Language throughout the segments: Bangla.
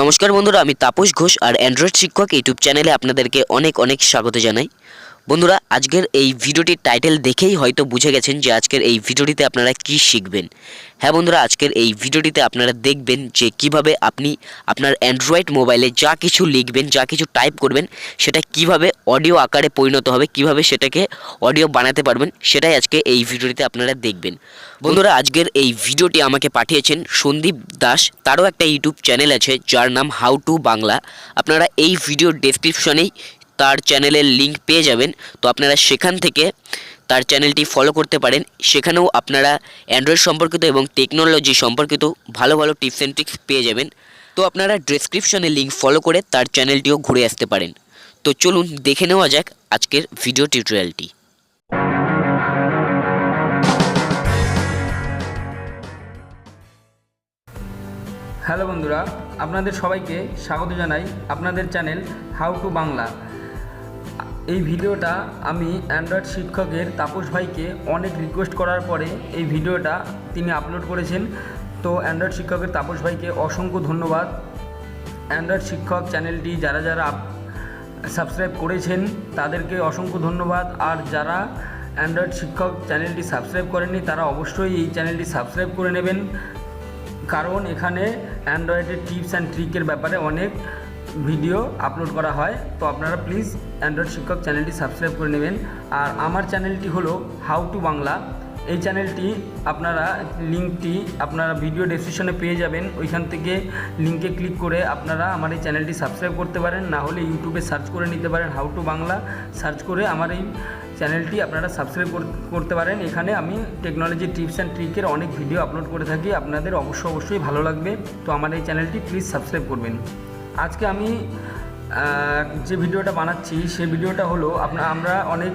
নমস্কার বন্ধুরা, আমি তাপস ঘোষ আর অ্যান্ড্রয়েড শিক্ষক ইউটিউব চ্যানেলে আপনাদেরকে অনেক অনেক স্বাগত জানাই। বন্ধুরা, আজকের এই ভিডিওটির টাইটেল দেখেই হয়তো বুঝে গেছেন যে আজকের এই ভিডিওটিতে আপনারা কি শিখবেন। হ্যাঁ বন্ধুরা, আজকের এই ভিডিওটিতে আপনারা দেখবেন যে কীভাবে আপনি আপনার অ্যান্ড্রয়েড মোবাইলে যা কিছু লিখবেন, যা কিছু টাইপ করবেন, সেটা কীভাবে অডিও আকারে পরিণত হবে, কীভাবে সেটাকে অডিও বানাতে পারবেন, সেটাই আজকে এই ভিডিওটিতে আপনারা দেখবেন। বন্ধুরা, আজকের এই ভিডিওটি আমাকে পাঠিয়েছেন সন্দীপ দাস, তারও একটা ইউটিউব চ্যানেল আছে, যার নাম হাউ টু বাংলা আপনারা এই ভিডিও ডেসক্রিপশনেই তার চ্যানেলের লিংক পেয়ে যাবেন। তো আপনারা সেখান থেকে তার চ্যানেলটি ফলো করতে পারেন। সেখানেও আপনারা অ্যান্ড্রয়েড সম্পর্কিত এবং টেকনোলজি সম্পর্কিত ভালো ভালো টিপস অ্যান্ড ট্রিক্স পেয়ে যাবেন। তো আপনারা ডেসক্রিপশনে লিংক ফলো করে তার চ্যানেলটিও ঘুরে আসতে পারেন। তো চলুন দেখে নেওয়া যাক আজকের ভিডিও টিউটোরিয়ালটি হ্যালো বন্ধুরা, আপনাদের সবাইকে স্বাগত জানাই আপনাদের চ্যানেল হাউ টু বাংলা এই ভিডিওটা আমি অ্যান্ড্রয়েড শিক্ষকের তাপস ভাইকে অনেক রিকোয়েস্ট করার পরে এই ভিডিওটা তিনি আপলোড করেছেন। তো অ্যান্ড্রয়েড শিক্ষকের তাপস ভাইকে অসংখ্য ধন্যবাদ। অ্যান্ড্রয়েড শিক্ষক চ্যানেলটি যারা যারা সাবস্ক্রাইব করেছেন, তাদেরকে অসংখ্য ধন্যবাদ। আর যারা অ্যান্ড্রয়েড শিক্ষক চ্যানেলটি সাবস্ক্রাইব করেননি, তারা অবশ্যই এই চ্যানেলটি সাবস্ক্রাইব করে নেবেন। কারণ এখানে অ্যান্ড্রয়েডের টিপস অ্যান্ড ট্রিকের ব্যাপারে অনেক ভিডিও আপলোড করা হয়, তো আপনারা প্লিজ অ্যান্ড্রয়েড শিক্ষক চ্যানেলটি সাবস্ক্রাইব করে নেবেন। আর আমার চ্যানেলটি হলো হাউ টু বাংলা এই চ্যানেলটি আপনারা লিঙ্কটি আপনারা ভিডিও ডেসক্রিপশনে পেয়ে যাবেন। ওইখান থেকে লিঙ্কে ক্লিক করে আপনারা আমার এই চ্যানেলটি সাবস্ক্রাইব করতে পারেন। না হলে ইউটিউবে সার্চ করে নিতে পারেন হাউ টু বাংলা সার্চ করে আমার এই চ্যানেলটি আপনারা সাবস্ক্রাইব করতে পারেন। এখানে আমি টেকনোলজি টিপস অ্যান্ড ট্রিকের অনেক ভিডিও আপলোড করে থাকি। আপনাদের অবশ্যই অবশ্যই ভালো লাগবে। তো আমার এই চ্যানেলটি প্লিজ সাবস্ক্রাইব করবেন। আজকে আমি যে ভিডিওটা বানাচ্ছি, সেই ভিডিওটা হলো আপনার আমরা অনেক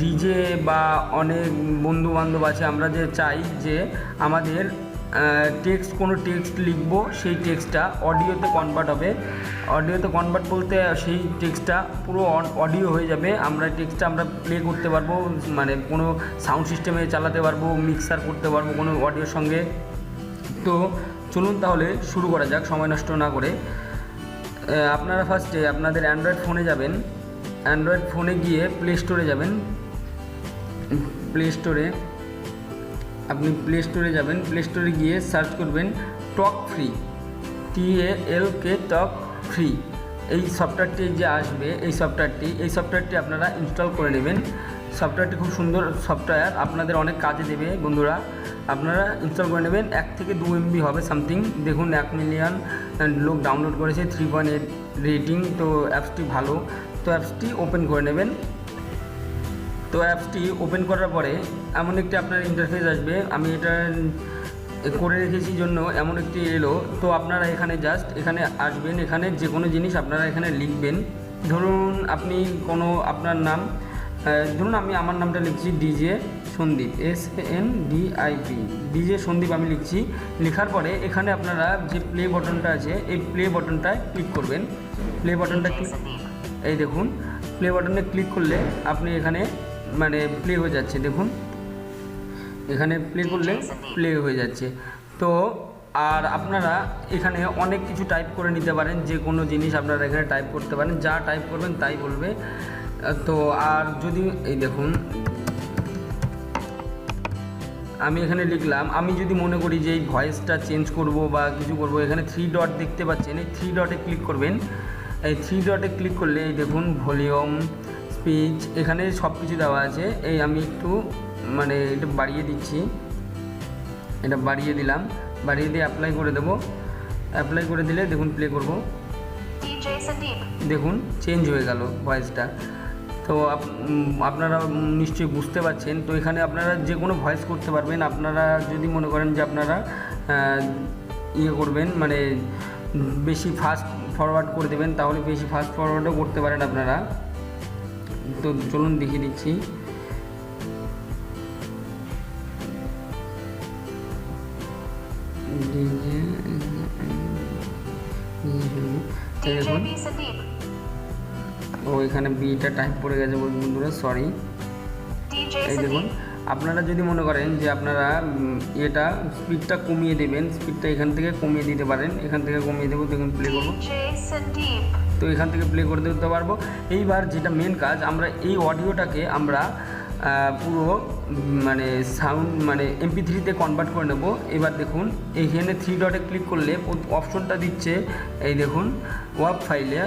ডিজে বা অনেক বন্ধু বান্ধব আছে, আমরা যে চাই যে আমাদের টেক্সট, কোনো টেক্সট লিখব, সেই টেক্সটটা অডিওতে কনভার্ট হবে। অডিওতে কনভার্ট বলতে সেই টেক্সটটা পুরো অডিও হয়ে যাবে। আমরা টেক্সটটা আমরা প্লে করতে পারব মানে কোনো সাউন্ড সিস্টেমে চালাতে পারব মিক্সার করতে পারব কোনো অডিওর সঙ্গে। তো চলুন তাহলে শুরু করা যাক, সময় নষ্ট না করে। আপনারা ফার্স্টে আপনাদের অ্যান্ড্রয়েড ফোনে যাবেন। অ্যান্ড্রয়েড ফোনে গিয়ে প্লে স্টোরে যাবেন। প্লে স্টোরে আপনি প্লে স্টোরে যাবেন। প্লে স্টোরে গিয়ে সার্চ করবেন টক ফ্রি টি এ এল কে টক ফ্রি এই সফটওয়্যারটি যে আসবে, এই সফটওয়্যারটি এই সফটওয়্যারটি আপনারা ইনস্টল করে নেবেন। সফটওয়্যারটি খুব সুন্দর সফটওয়্যার। আপনাদের অনেক কাজে দেবে বন্ধুরা। আপনারা ইনস্টল করে নেবেন। এক থেকে দু এমবি হবে সামথিং দেখুন, এক মিলিয়ন লোক ডাউনলোড করেছে থ্রি পয়েন্ট রেটিং তো অ্যাপসটি ভালো। তো অ্যাপসটি ওপেন করে নেবেন। তো অ্যাপসটি ওপেন করার পরে এমন একটি আপনার ইন্টারফেস আসবে। আমি এটা করে রেখেছি জন্য এমন একটি এলো। তো আপনারা এখানে জাস্ট এখানে আসবেন। এখানে যে কোনো জিনিস আপনারা এখানে লিখবেন। ধরুন, আপনি কোনো আপনার নাম ধরুন আমি আমার নামটা লিখছি DJ Sandip S N D I P DJ Sandip আমি লিখছি। লেখার পরে এখানে আপনারা যে প্লে বটনটা আছে, এই প্লে বটনটায় ক্লিক করবেন। প্লে বটনটা ক্লিক এই দেখুন প্লে বাটনে ক্লিক করলে আপনি এখানে মানে প্লে হয়ে যাচ্ছে, দেখুন। এখানে প্লে করলে প্লে হয়ে যাচ্ছে। তো, আর আপনারা এখানে অনেক কিছু টাইপ করে নিতে পারেন, যে কোনো জিনিস আপনারা এখানে টাইপ করতে পারেন। যা টাইপ করবেন তাই বলবে। তো আর যদি এই দেখুন। আমি এখানে লিখলাম আমি যদি মনে করি যে এই ভয়েসটা চেঞ্জ করব বা কিছু করব এখানে থ্রি ডট দেখতে পাচ্ছেন এই থ্রি ডটে ক্লিক করবেন। এই থ্রি ডটে ক্লিক করলে এই দেখুন ভলিউম স্পিচ এখানে সব কিছু দেওয়া আছে। এই আমি একটু মানে এটা বাড়িয়ে দিচ্ছি। এটা বাড়িয়ে দিলাম। বাড়িয়ে দিয়ে অ্যাপ্লাই করে দেবো। অ্যাপ্লাই করে দিলে দেখুন প্লে করব। দেখুন চেঞ্জ হয়ে গেল ভয়েসটা। তো আপ- আপনারা নিশ্চয়ই বুঝতে পারছেন তো এখানে আপনারা যে কোনো ভয়েস করতে পারবেন আপনারা যদি মনে করেন যে আপনারা ইয়ে করবেন মানে বেশি ফাস্ট ফরওয়ার্ড করে দেবেন তাহলে বেশি ফাস্ট ফরওয়ার্ডও করতে পারেন আপনারা তো চলুন দেখিয়ে দিচ্ছি দেখুন. ও এখানে বিটা টাইপ পড়ে গেছে বন্ধুরা সরি এই দেখুন আপনারা যদি মনে করেন যে আপনারা এটা স্পিডটা কমিয়ে দেবেন স্পিডটা এখান থেকে কমিয়ে দিতে পারেন এখান থেকে কমিয়ে দেবো দেখুন প্লে করব। তো এখান থেকে প্লে করে দিতে পারব। এইবার যেটা মেন কাজ আমরা এই অডিওটাকে আমরা পুরো মানে সাউন্ড মানে এমপি থ্রিতে কনভার্ট করে নেব। এবার দেখুন এইখানে থ্রি ডটে ক্লিক করলে অপশনটা দিচ্ছে এই দেখুন ওয়াব ফাইলে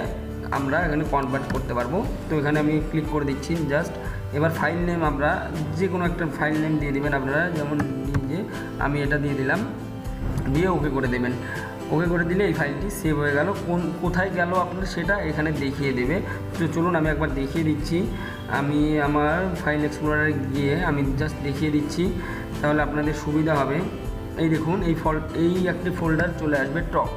আমরা এখানে কনভার্ট করতে পারব। তো এখানে আমি ক্লিক করে দিচ্ছি জাস্ট এবার ফাইল নেম আমরা যে কোনো একটা ফাইল নেম দিয়ে দেবেন আপনারা। যেমন যে আমি এটা দিয়ে দিলাম। দিয়ে ওকে করে দেবেন। ওকে করে দিলে এই ফাইলটি সেভ হয়ে গেল। কোন, কোথায় গেল আপনার সেটা এখানে দেখিয়ে দেবে। তো চলুন আমি একবার দেখিয়ে দিচ্ছি। আমি আমার ফাইল এক্সপ্লোরারে গিয়ে আমি জাস্ট দেখিয়ে দিচ্ছি। তাহলে আপনাদের সুবিধা হবে। এই দেখুন, এই ফল এই একটি ফোল্ডার চলে আসবে টপ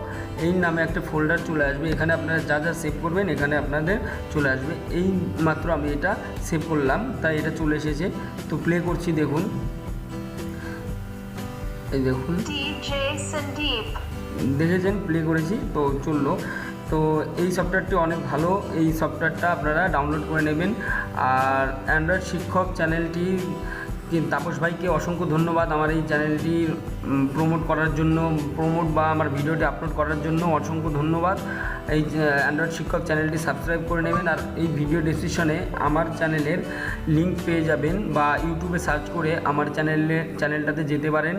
এই নামে একটা ফোল্ডার চলে আসবে। এখানে আপনারা যা যা সেভ করবেন এখানে আপনাদের চলে আসবে। এই মাত্র আমি এটা সেভ করলাম তাই এটা চলে এসেছে। তো প্লে করছি দেখুন। এই দেখুন। দেখেছেন? প্লে করেছি তো চলল। তো এই সফটওয়্যারটি অনেক ভালো। এই সফটওয়্যারটা আপনারা ডাউনলোড করে নেবেন। আর অ্যান্ড্রয়েড শিক্ষক চ্যানেলটি তাপস ভাইকে অসংখ্য ধন্যবাদ আমার এই চ্যানেলটি প্রমোট করার জন্য প্রমোট বা আমার ভিডিওটি আপলোড করার জন্য অসংখ্য ধন্যবাদ। এই অ্যান্ড্রয়েড শিক্ষক চ্যানেলটি সাবস্ক্রাইব করে নেবেন আর এই ভিডিও ডিসক্রিপশনে আমার চ্যানেলের লিংক পেয়ে যাবেন বা ইউটিউবে সার্চ করে আমার চ্যানেলে চ্যানেলটাতে যেতে পারেন।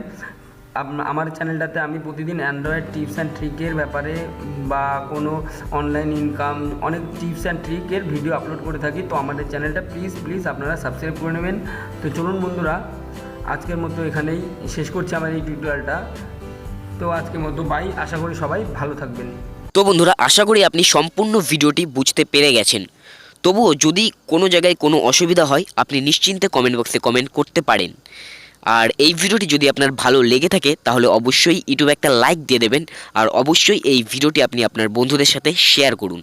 আমার চ্যানেলটাতে আমি প্রতিদিন অ্যান্ড্রয়েড টিপস অ্যান্ড ট্রিকের ব্যাপারে বা কোনো অনলাইন ইনকাম অনেক টিপস অ্যান্ড ট্রিকের ভিডিও আপলোড করে থাকি। তো আমাদের চ্যানেলটা প্লিজ প্লিজ আপনারা সাবস্ক্রাইব করে নেবেন। তো চলুন বন্ধুরা, আজকের মতো এখানেই শেষ করছি আমার এই টিউটোরিয়ালটা তো আজকের মতো বাই আশা করি সবাই ভালো থাকবেন। তো বন্ধুরা, আশা করি আপনি সম্পূর্ণ ভিডিওটি বুঝতে পেরে গেছেন। তবুও যদি কোনো জায়গায় কোনো অসুবিধা হয়, আপনি নিশ্চিন্তে কমেন্ট বক্সে কমেন্ট করতে পারেন। আর এই ভিডিওটি যদি আপনার ভালো লেগে থাকে, তাহলে অবশ্যই ইউটিউবে একটা লাইক দিয়ে দেবেন, আর অবশ্যই এই ভিডিওটি আপনি আপনার বন্ধুদের সাথে শেয়ার করুন।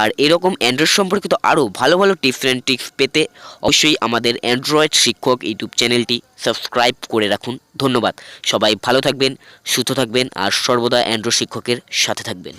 আর এরকম অ্যান্ড্রয়েড সম্পর্কিত আরও ভালো ভালো টিপস অ্যান্ড ট্রিক্স পেতে অবশ্যই আমাদের অ্যান্ড্রয়েড শিক্ষক ইউটিউব চ্যানেলটি সাবস্ক্রাইব করে রাখুন। ধন্যবাদ। সবাই ভালো থাকবেন, সুস্থ থাকবেন, আর সর্বদা অ্যান্ড্রয়েড শিক্ষকের সাথে থাকবেন।